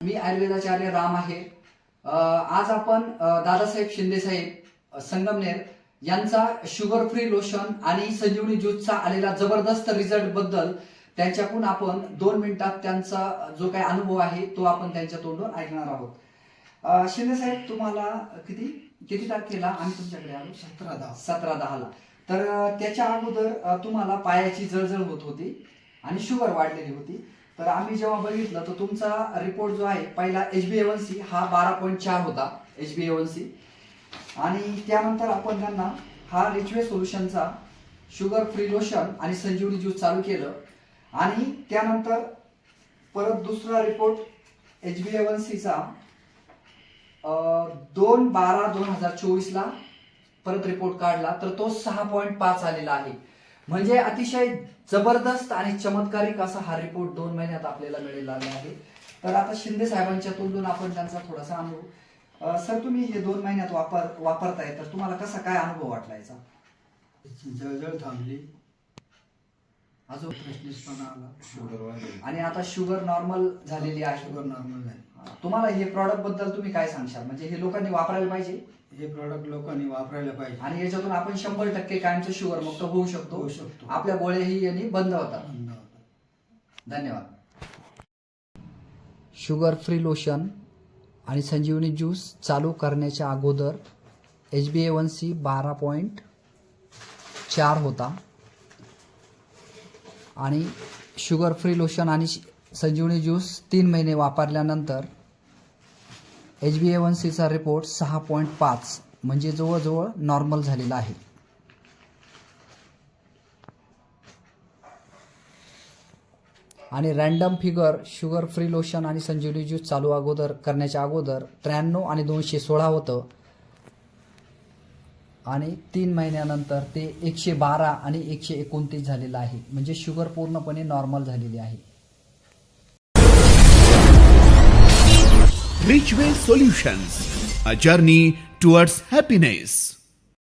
मी आयुर्वेदाचार्य राम आहे. आज आपण दादासाहेब शिंदे साहेब अ, संगमनेर यांचा शुगर फ्री लोशन आणि संजीवनी ज्यूसचा आलेला जबरदस्त रिझल्टबद्दल त्यांच्याकडून आपण दोन मिनिटात त्यांचा जो काही अनुभव आहे तो आपण त्यांच्या तोंडून ऐकणार आहोत. अ, शिंदे साहेब तुम्हाला किती किती तारखेला आम्ही तुमच्याकडे आलो? सतरा दहा. सतरा दहाला. तर त्याच्या अगोदर तुम्हाला पायाची जळजळ होत होती आणि शुगर वाढलेली होती. तर आम्ही जेव्हा बघितलं तर तुमचा रिपोर्ट जो आहे पहिला एच बी एवन सी हा बारा पॉईंट चार होता एच बी एवन सी आणि त्यानंतर आपण त्यांना हा रिचवे सोल्युशनचा शुगर फ्री लोशन आणि संजीवनी ज्यूस चालू केलं. आणि त्यानंतर परत दुसरा रिपोर्ट एच बी एवन सीचा दोन बारा दोन हजार चोवीसला परत रिपोर्ट काढला तर तो सहा पॉईंट पाच आलेला आहे. म्हणजे अतिशय जबरदस्त आणि चमत्कारिक असा हा रिपोर्ट दोन महिन्यात आपल्याला मिळालेला आहे. तर आता शिंदे साहेबांच्या तोंडून आपण त्यांचा थोडासा अनुभव. सर तुम्ही हे दोन महिन्यात वापर वापरताय तर तुम्हाला कसा काय अनुभव वाटला याचा जळजळ थांबली. अजून फ्रेशनेसपणा आला शुगर वाढली. आणि आता शुगर नॉर्मल झालेली आहे. शुगर नॉर्मल झाली. तुम्हाला हे प्रॉडक्टबद्दल तुम्ही काय सांगशाल? म्हणजे हे लोकांनी वापरायला पाहिजे? हे प्रॉडक्ट लोकांनी वापरायला पाहिजे. आणि याच्यातून आपण शंभर टक्के कायमचं शुगर मुक्त होऊ शकतो. होऊ शकतो. आपल्या गोळ्याही यांनी बंद होतात. धन्यवाद धन्यवाद. शुगर फ्री लोशन आणि संजीवनी ज्यूस चालू करण्याच्या अगोदर H B A one C बारा पॉईंट चार होता. आणि शुगर फ्री लोशन आणि श- संजीवनी ज्यूस तीन महिने वापरल्यानंतर एच बी ए वन सीचा रिपोर्ट सहा पॉईंट पाच म्हणजे जवळजवळ नॉर्मल झालेला आहे. आणि random figure sugar free lotion आणि संजीवनी ज्यूस चालू अगोदर करण्याच्या अगोदर त्र्याण्णव आणि दोनशे सोळा होतं. आणि तीन महिन्यानंतर ते एकशे बारा आणि एकशे एकोणतीस झालेलं आहे. म्हणजे शुगर पूर्णपणे नॉर्मल झालेली आहे. Richway Solutions, a journey towards happiness